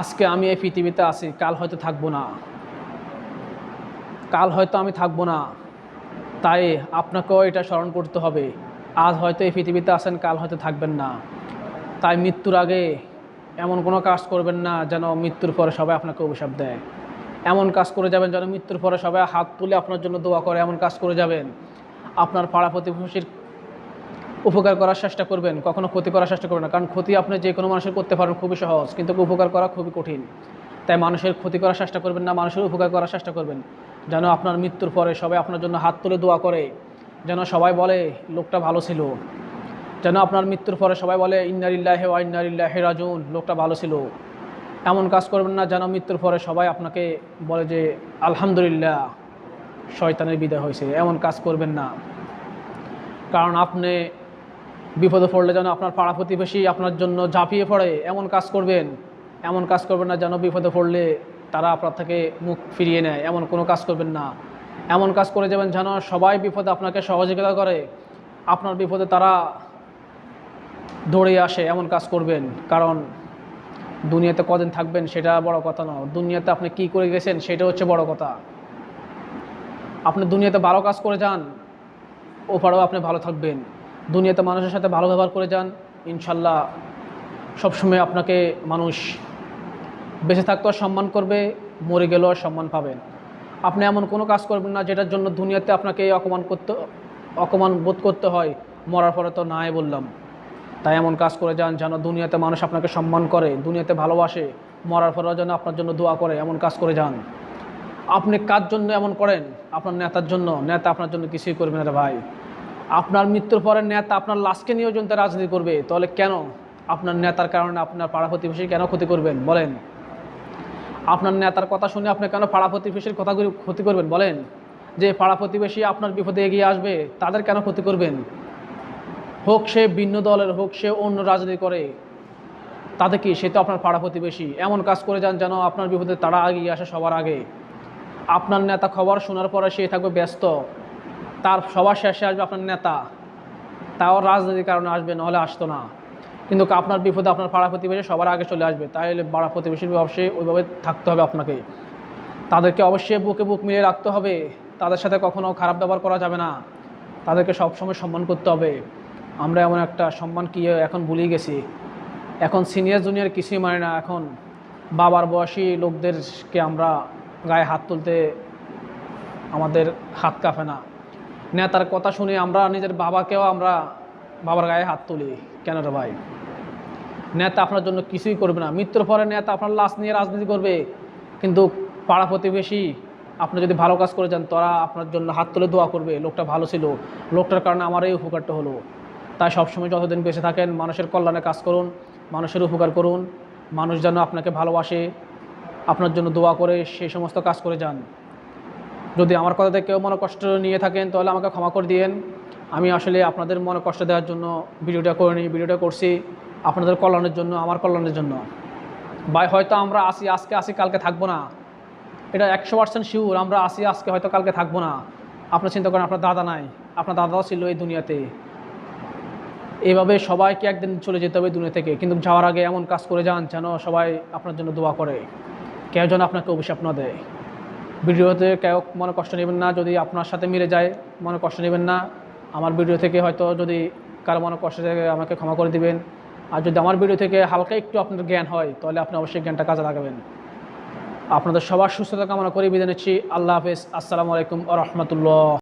আজকে আমি এই পৃথিবীতে আছি, কাল হয়তো থাকব না। কাল হয়তো আমি থাকব না। তাই আপনাকেও এটা স্মরণ করতে হবে, আজ হয়তো এই পৃথিবীতে আসেন কাল হয়তো থাকবেন না। তাই মৃত্যুর আগে এমন কোনো কাজ করবেন না যেন মৃত্যুর পরে সবাই আপনাকে অভিশাপ দেয়। এমন কাজ করে যাবেন যেন মৃত্যুর পরে সবাই হাত তুলে আপনার জন্য দোয়া করে, এমন কাজ করে যাবেন। আপনার পাড়া প্রতিবেশীর উপকার করার চেষ্টা করবেন, কখনো ক্ষতি করার চেষ্টা করবেন না। কারণ ক্ষতি আপনি যে কোনো মানুষের করতে পারেন খুবই সহজ, কিন্তু উপকার করা খুবই কঠিন। তাই মানুষের ক্ষতি করার চেষ্টা করবেন না, মানুষের উপকার করার চেষ্টা করবেন। যেন আপনার মৃত্যুর পরে সবাই আপনার জন্য হাত তুলে দোয়া করে, যেন সবাই বলে, লোকটা ভালো ছিল। যেন আপনার মৃত্যুর পরে সবাই বলে ইন্নারিল্লাহে ওয়া ইন্নারিল্লাহে রাজুন লোকটা ভালো ছিল। এমন কাজ করবেন না, যেন মৃত্যুর পরে সবাই আপনাকে বলে যে, আলহামদুলিল্লাহ, শয়তানের বিদায় হয়েছে। এমন কাজ করবেন না। কারণ আপনি বিপদে পড়লে যেন আপনার পাড়া প্রতিবেশী আপনার জন্য ঝাঁপিয়ে পড়ে, এমন কাজ করবেন, এমন কাজ করবেন না যেন বিপদে পড়লে তারা আপনার থেকে মুখ ফিরিয়ে নেয়, এমন কোনো কাজ করবেন না। এমন কাজ করে যাবেন যেন সবাই বিপদে আপনাকে সহযোগিতা করে, আপনার বিপদে তারা দৌড়ে আসে, এমন কাজ করবেন। কারণ দুনিয়াতে কদিন থাকবেন সেটা বড় কথা নয়। দুনিয়াতে আপনি কি করে গেছেন সেটা হচ্ছে বড় কথা। আপনি দুনিয়াতে ভালো কাজ করে যান, ওপারেও আপনি ভালো থাকবেন। দুনিয়াতে মানুষের সাথে ভালো ব্যবহার করে যান, ইনশাল্লাহ সবসময় আপনাকে মানুষ বেঁচে থাকতেও সম্মান করবে, মরে গেলেও সম্মান পাবেন। আপনি এমন কোনো কাজ করবেন না যেটার জন্য দুনিয়াতে আপনাকে অপমান করতে, অপমান বোধ করতে হয়, মরার পরে তো নাই বললাম। তাই এমন কাজ করে যান যেন দুনিয়াতে মানুষ আপনাকে সম্মান করে, দুনিয়াতে ভালোবাসে, মরার পরেও যেন আপনার জন্য দোয়া করে, এমন কাজ করে যান। আপনি কার জন্য এমন করেন? আপনার নেতার জন্য, নেতা আপনার জন্য কিছুই করবে না রে ভাই। আপনার মৃত্যুর পরে নেতা আপনার লাশকে নিয়েও জনতা রাজনীতি করবে, তাহলে কেন আপনার নেতার কারণে আপনার পাড়া প্রতিবেশী কেন ক্ষতি করবেন? বলেন। আপনার নেতার কথা শুনে আপনি কেন পাড়া প্রতিবেশীর কথাগুলি ক্ষতি করবেন? বলেন। যে পাড়া প্রতিবেশী আপনার বিপদে এগিয়ে আসবে, তাদের কেন ক্ষতি করবেন? হোক সে ভিন্ন দলের, হোক সে অন্য রাজনীতি করে, তাতে কি সে তো আপনার পাড়া প্রতিবেশী? এমন কাজ করে যান যেন আপনার বিপদে তারা এগিয়ে আসে সবার আগে। আপনার নেতা খবর শোনার পরে সে থাকবে ব্যস্ত। তার সবার শেষে আসবে আপনার নেতা। তাও রাজনীতির কারণে আসবে, নাহলে আসতো না। কিন্তু আপনার বিপদে আপনার পাড়া প্রতিবেশী সবার আগে চলে আসবে। তাইলে পাড়া প্রতিবেশীর অবশ্যই ওইভাবে থাকতে হবে আপনাকে। তাদেরকে অবশ্যই বুকে বুক মিলিয়ে রাখতে হবে। তাদের সাথে কখনো খারাপ ব্যবহার করা যাবে না। তাদেরকে সবসময় সম্মান করতে হবে। আমরা এমন একটা সম্মান কি এখন ভুলেই গেছি। এখন সিনিয়র জুনিয়র কিছুই মানে না এখন। বাবার বয়সী লোকদেরকে আমরা গায়ে হাত তুলতে আমাদের হাত কাঁপে না। নেতার কথা শুনে আমরা নিজের বাবাকেও আমরা বাবার গায়ে হাত তুলি। কেন রে ভাই? নেতা আপনার জন্য কিছুই করবে না। মৃত্যুর পরে নেতা আপনার লাশ নিয়ে রাজনীতি করবে। কিন্তু পাড়া প্রতিবেশী, আপনি যদি ভালো কাজ করে যান, তারা আপনার জন্য হাত তুলে দোয়া করবে। লোকটা ভালো ছিল। লোকটার কারণে আমার এই উপকারটা হলো। তাই সবসময় যতদিন বেঁচে থাকেন, মানুষের কল্যাণে কাজ করুন, মানুষের উপকার করুন। মানুষ যেন আপনাকে ভালোবাসে, আপনার জন্য দোয়া করে সেই সমস্ত কাজ করে যান। যদি আমার কথাতে কেউ মনে কষ্ট নিয়ে থাকেন, তাহলে আমাকে ক্ষমা করে দিয়েন। আমি আসলে আপনাদের মনে কষ্ট দেওয়ার জন্য ভিডিওটা করে নিই ভিডিওটা করছি আপনাদের কল্যাণের জন্য, আমার কল্যাণের জন্য। ভাই, হয়তো আমরা আসি, আজকে আসি, কালকে থাকব না। এটা একশো পার্সেন্ট শিওর আমরা আসি, আজকে হয়তো কালকে থাকব না। আপনার চিন্তা করেন, আপনার দাদা নাই, আপনার দাদাও ছিল এই দুনিয়াতে। এভাবে সবাইকে একদিন চলে যেতে হবে দুনিয়া থেকে, কিন্তু যাওয়ার আগে এমন কাজ করে যান যেন সবাই আপনার জন্য দোয়া করে। কেউ যেন আপনাকে অভিশাপ না দেয়। ভিডিওতে কেউ মনে কষ্ট নেবেন না, যদি আপনার সাথে মিলে যায়, মনে কষ্ট নেবেন না। আমার ভিডিও থেকে হয়তো যদি কারও মনে কষ্ট থাকে, আমাকে ক্ষমা করে দিবেন। আর যদি আমার ভিডিও থেকে হালকা একটু আপনার জ্ঞান হয়, তাহলে আপনি অবশ্যই জ্ঞানটা কাজে লাগাবেন। আপনাদের সবার সুস্থতা কামনা করে বিদায় নিচ্ছি। আল্লাহ হাফেজ। আসসালামু আলাইকুম রহমতুল্লাহ।